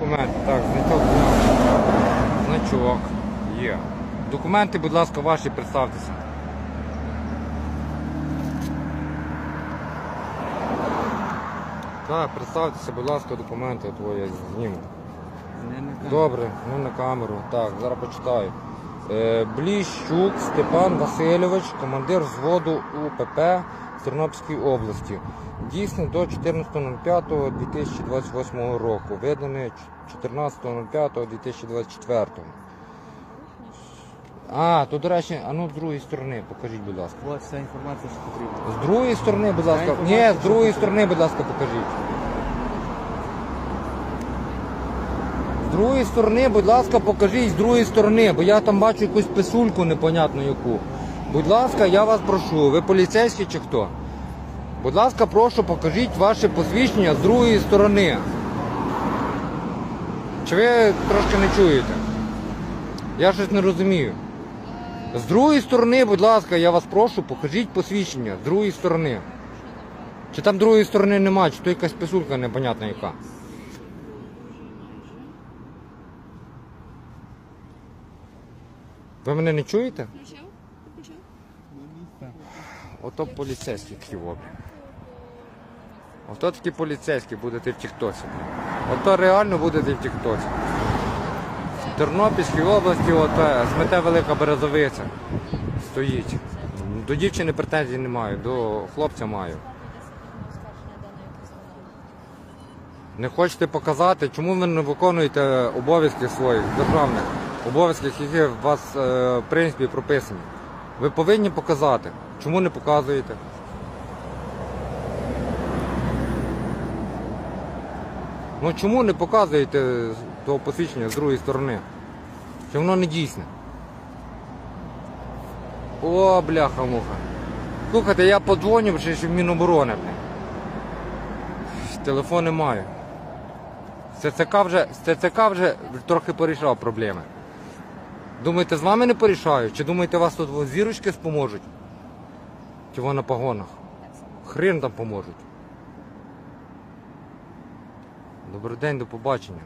Документи, так, значок. Значок. Є. Документи, будь ласка, ваші представтеся. Так, представтеся, будь ласка, документи твої зніму. Добре, ну на камеру. Так, зараз почитаю. Е, Бліщук Степан Васильович, командир взводу УПП Тернопільської області. Дійсний до 14.05.2028 року. Виданий 14.05.2024. А, то, до речі, а ну з другої сторони, покажіть, будь ласка. Ось вся інформація, що потрібно. З другої сторони, будь ласка. Ні, з другої сторони, будь ласка, покажіть. З другої сторони, будь ласка, покажіть з другої сторони, бо я там бачу якусь писульку непонятну яку. Будь ласка, я вас прошу, ви поліцейські чи хто? Будь ласка, прошу, покажіть ваше посвідчення з другої сторони. Чи ви трошки не чуєте? Я щось не розумію. З другої сторони, будь ласка, я вас прошу, покажіть посвідчення з другої сторони. Чи там другої сторони немає, чи то якась писулька непонятна яка. Ви мене не чуєте? Ото поліцейські такі. Ото такі поліцейські будете в Тіктоці. Ото реально будете в Тіктоці. В Тернопільській області ото смете велика березовиця. Стоїть. До дівчини претензій не маю, до хлопця маю. Не хочете показати, чому ви не виконуєте обов'язки своїх державних обов'язків, які у вас е, в принципі прописані. Ви повинні показати. Чому не показуєте? Ну чому не показуєте того посвідчення з другої сторони? Чи воно не дійсне? О, бляха-муха. Слухайте, я подзвоню ще в Міноборони. бля. Телефони маю. З ТЦК вже, з вже трохи порішав проблеми. Думаєте, з вами не порішаю? Чи думаєте, вас тут зірочки споможуть? Чи на погонах? Хрен там поможуть. Добрий день, до побачення.